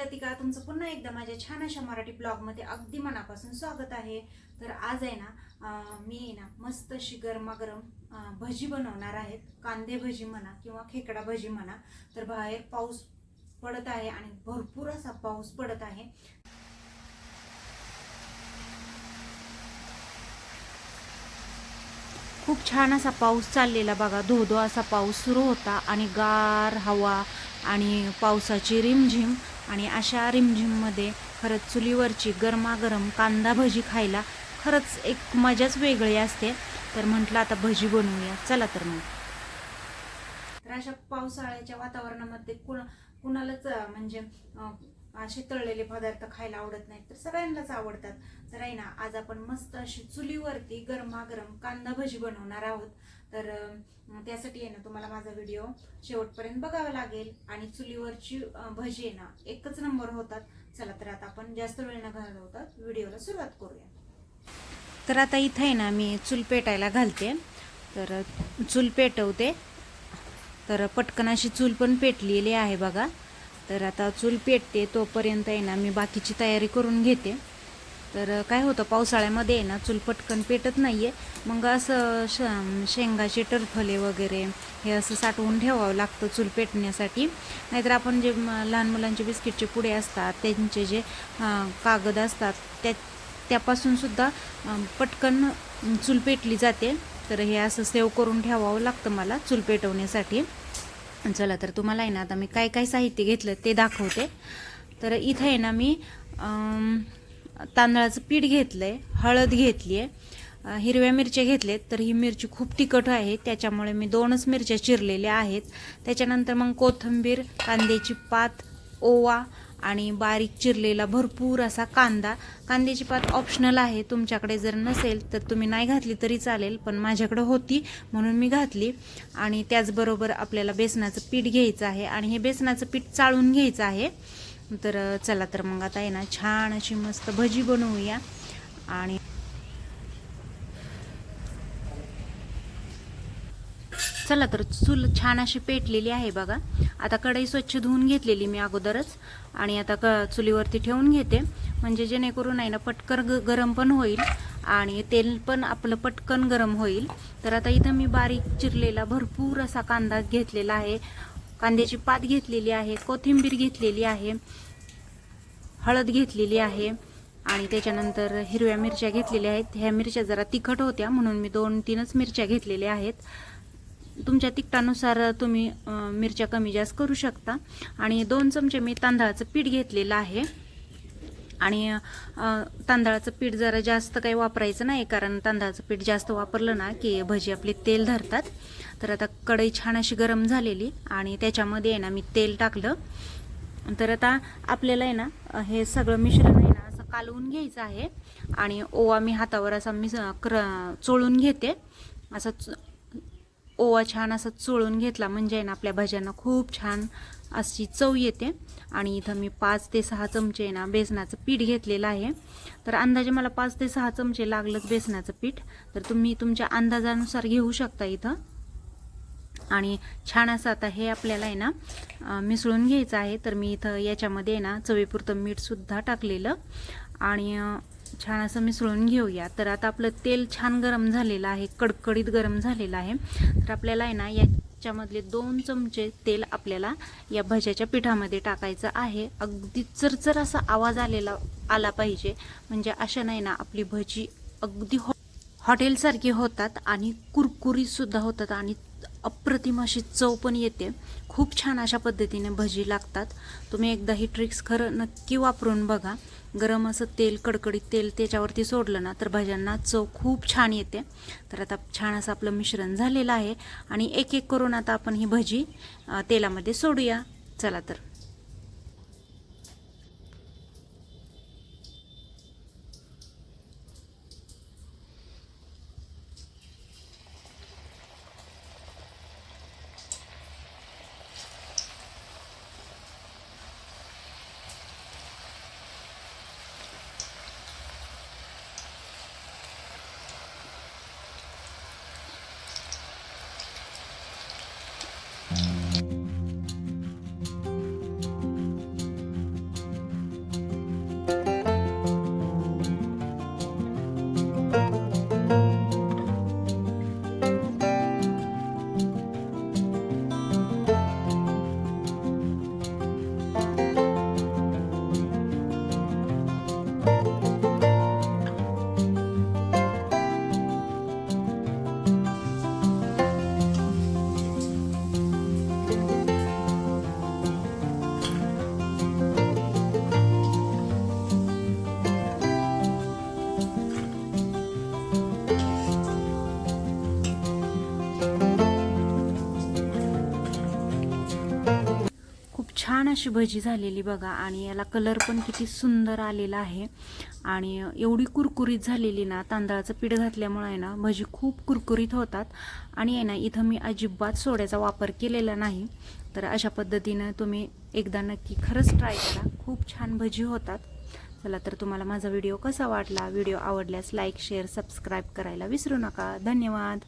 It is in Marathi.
लतिका तुमचं पुन्हा एकदा माझ्या छान अशा मराठी ब्लॉगमध्ये अगदी मनापासून स्वागत आहे. तर आज आहे ना मी आहे ना मस्त अशी गरमागरम भजी बनवणार आहेत कांदे भजी म्हणा किंवा खेकडा भजी म्हणा. तर बाहेर पाऊस पडत आहे आणि भरपूर असा पाऊस पडत आहे. खूप छान असा पाऊस चाललेला बघा. धो धो असा पाऊस सुरू होता आणि गार हवा आणि पावसाची रिमझिम आणि अशा रिमझिममध्ये खरंच चुलीवरची गरमागरम कांदा भजी खायला खरंच एक मजाच वेगळी असते. तर म्हटलं आता भजी बनवूया. चला तर मग. तर अशा पावसाळ्याच्या वातावरणामध्ये कुण कुणालाच म्हणजे असे तळलेले पदार्थ खायला आवडत नाहीत तर सगळ्यांनाच आवडतात. तर आहे ना आज आपण मस्त अशी चुलीवरती गरमागरम कांदा भजी बनवणार आहोत. तर त्यासाठी आहे ना तुम्हाला माझा व्हिडिओ शेवटपर्यंत बघावा लागेल. आणि चुलीवरची भजी आहे ना एकच नंबर होतात. चला तर आता आपण जास्त वेळ न घालवतात व्हिडिओला सुरुवात करूया. तर आता इथं आहे ना मी चूल पेटायला घालते. तर चूल पेटवते. तर पटकन अशी चूल पण पेटलेली आहे बघा. तर आता चूल पेटते तोपर्यंत आहे ना मी बाकीची तयारी करून घेते. तर काय होतं पावसाळ्यामध्ये आहे ना चूल पटकन पेटत नाही आहे मग असं श शेंगाचे टरफले वगैरे हे असं साठवून ठेवावं लागतं चूल पेटण्यासाठी. नाहीतर आपण जे लहान मुलांचे बिस्किटचे पुडे असतात त्यांचे जे कागद असतात त्या त्यापासूनसुद्धा पटकन चूल पेटली जाते. तर हे असं सेव करून ठेवावं लागतं मला चूल पेटवण्यासाठी. चला तर तुम्हाला आहे ना आता मी काय काय साहित्य घेतलं ते दाखवते. तर इथं आहे ना मी तांदळाचं पीठ घेतलं आहे हळद घेतली आहे हिरव्या मिरच्या घेतल्यात तर ही मिरची खूप तिखट आहे त्याच्यामुळे मी दोनच मिरच्या चिरलेल्या आहेत. त्याच्यानंतर मग कोथिंबीर कांद्याची पात ओवा आणि बारीक चिरलेला भरपूर असा कांदा. कांद्याची पात ऑप्शनल आहे. तुमच्याकडे जर नसेल तर तुम्ही नाही घातली तरी चालेल पण माझ्याकडे होती म्हणून मी घातली. आणि त्याचबरोबर आपल्याला बेसनाचं पीठ घ्यायचं आहे आणि हे बेसनाचं पीठ चाळून घ्यायचं आहे. तर चला तर मग आता आहे ना छान अशी मस्त भजी बनवूया. आणि चला तर चूल छान अशी पेटलेली आहे बघा. आता कढई स्वच्छ धुवून घेतलेली मी अगोदरच. आणि आता क चुलीवरती ठेवून घेते. म्हणजे जेणेकरून आहे ना पटकन ग गरम पण होईल आणि तेल पण आपलं पटकन गरम होईल. तर आता इथं मी बारीक चिरलेला भरपूर असा कांदा घेतलेला आहे. कांद्याची पात घेतलेली आहे कोथिंबीर घेतलेली आहे हळद घेतलेली आहे आणि त्याच्यानंतर हिरव्या मिरच्या घेतलेल्या आहेत. ह्या मिरच्या जरा तिखट होत्या म्हणून मी दोन तीनच मिरच्या घेतलेल्या आहेत. तुमच्या तिखटानुसार तुम्ही मिरच्या कमी जास्त करू शकता. आणि दोन चमचे मी तांदळाचं पीठ घेतलेलं आहे. आणि तांदळाचं पीठ जरा जास्त काही वापरायचं नाही कारण तांदळाचं पीठ जास्त वापरलं ना की भजी आपली तेल धरतात. तर आता कढई छान अशी गरम झालेली आणि त्याच्यामध्ये आहे ना मी तेल टाकलं. तर आता आपल्याला आहे ना हे सगळं मिश्रण आहे ना असं कालवून घ्यायचं आहे. आणि ओवा मी हातावर असा मिस क्र चोळून घेते. असं च- ओवा छान असा चोळून घेतला. म्हणजे आहे ना आपल्या भज्यांना खूप छान अशी चव येते. आणि इथं मी पाच ते सहा चमचे आहे ना बेसनाचं पीठ घेतलेलं आहे. तर अंदाजे मला पाच ते सहा चमचे लागलंच बेसनाचं पीठ. तर तुम्ही तुमच्या अंदाजानुसार घेऊ शकता इथं. आणि छान असं आता हे आपल्याला आहे ना मिसळून घ्यायचं आहे. तर मी इथं याच्यामध्ये आहे ना चवीपुरतं मीठसुद्धा टाकलेलं. आणि छान असं मिसळून घेऊया. तर आता आपलं तेल छान गरम झालेलं आहे कडकडीत गरम झालेलं आहे. तर आपल्याला आहे ना याच्यामधले दोन चमचे तेल आपल्याला या भज्याच्या पिठामध्ये टाकायचं आहे. अगदी चरचर असा आवाज आलेला आला पाहिजे. म्हणजे अशा नाही ना आपली भजी अगदी हॉ हॉटेलसारखी होतात आणि कुरकुरीतसुद्धा होतात आणि अप्रतिम अशी चव पण येते. खूप छान अशा पद्धतीने भजी लागतात. तुम्ही एकदा ही ट्रिक्स खरं नक्की वापरून बघा. गरम असं तेल कडकडीत तेल त्याच्यावरती सोडलं ना तर भाज्यांना चव खूप छान येते. तर आता छान असं आपलं मिश्रण झालेलं आहे. आणि एक एक करून आता आपण ही भजी तेलामध्ये सोडूया. चला तर. छान अशी भजी झालेली बघा आणि याला कलर पण किती सुंदर आलेला आहे. आणि एवढी कुरकुरीत झालेली ना तांदळाचं पीठ घातल्यामुळे आहे ना भजी खूप कुरकुरीत होतात. आणि आहे ना इथं मी अजिबात सोड्याचा वापर केलेला नाही. तर अशा पद्धतीनं तुम्ही एकदा नक्की खरंच ट्राय करा. खूप छान भजी होतात. चला तर तुम्हाला माझा व्हिडिओ कसा वाटला? व्हिडिओ आवडल्यास लाईक शेअर सबस्क्राईब करायला विसरू नका. धन्यवाद.